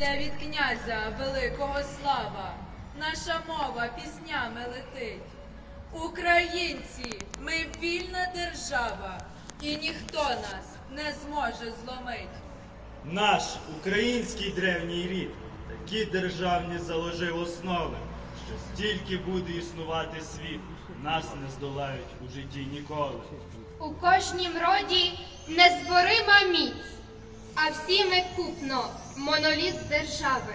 де від князя великого слава, наша мова піснями летить. Українці, ми вільна держава, і ніхто нас не зможе зломить. Наш український древній рід такі державні заложив основи, що стільки буде існувати світ, нас не здолають у житті ніколи. У кожнім роді незборима міць, а всі ми купно моноліт держави.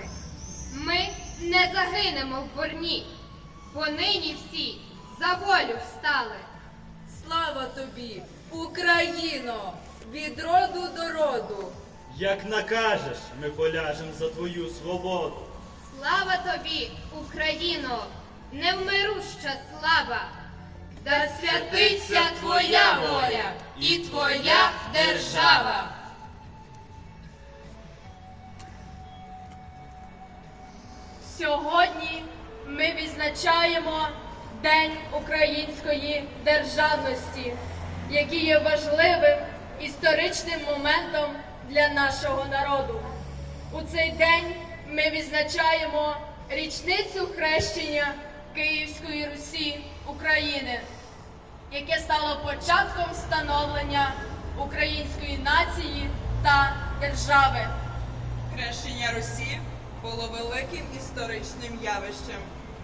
Ми не загинемо в борні, бо нині всі за волю встали. Слава тобі, Україно, від роду до роду. Як накажеш, ми поляжем за твою свободу. Слава тобі, Україно, невмируща слава! Да святиться твоя воля і твоя держава. Сьогодні ми відзначаємо День української державності, який є важливим історичним моментом для нашого народу. У цей день ми відзначаємо річницю хрещення Київської Русі України, яке стало початком становлення української нації та держави. Хрещення Русі було великим історичним явищем,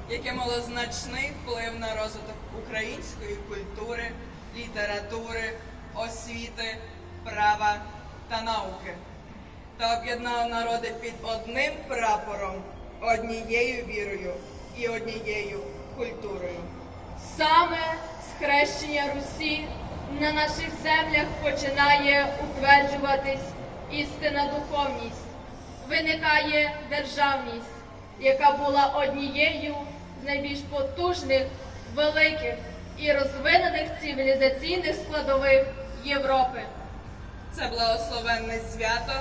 яке мало значний вплив на розвиток української культури, літератури, освіти, права та науки та об'єднало народи під одним прапором, однією вірою і однією культурою. Саме з хрещення Русі на наших землях починає утверджуватись істинна духовність, виникає державність, яка була однією з найбільш потужних, великих і розвинених цивілізаційних складових Європи. Це благословенне свято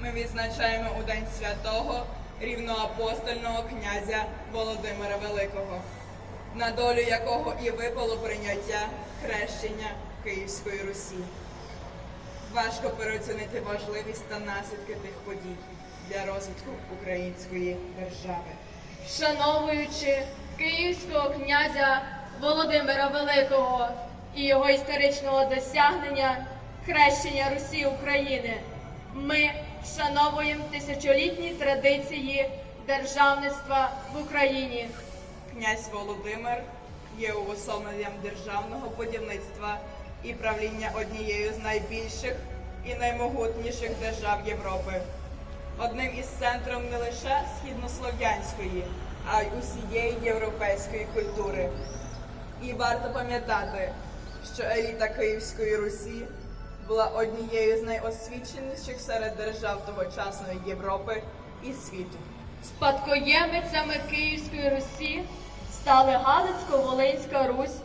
ми відзначаємо у День святого рівноапостольного князя Володимира Великого, на долю якого і випало прийняття хрещення Київської Русі. Важко переоцінити важливість та наслідки тих подій для розвитку української держави. вшановуючи київського князя Володимира Великого і його історичного досягнення хрещення Русі України, ми вшановуємо тисячолітні традиції державництва в Україні. Князь Володимир є уособленням державного будівництва і правління однією з найбільших і наймогутніших держав Європи, одним із центром не лише східнослов'янської, а й усієї європейської культури. І варто пам'ятати, що еліта Київської Русі була однією з найосвіченіших серед держав тогочасної Європи і світу. Спадкоємицями Київської Русі стали Галицько-Волинська Русь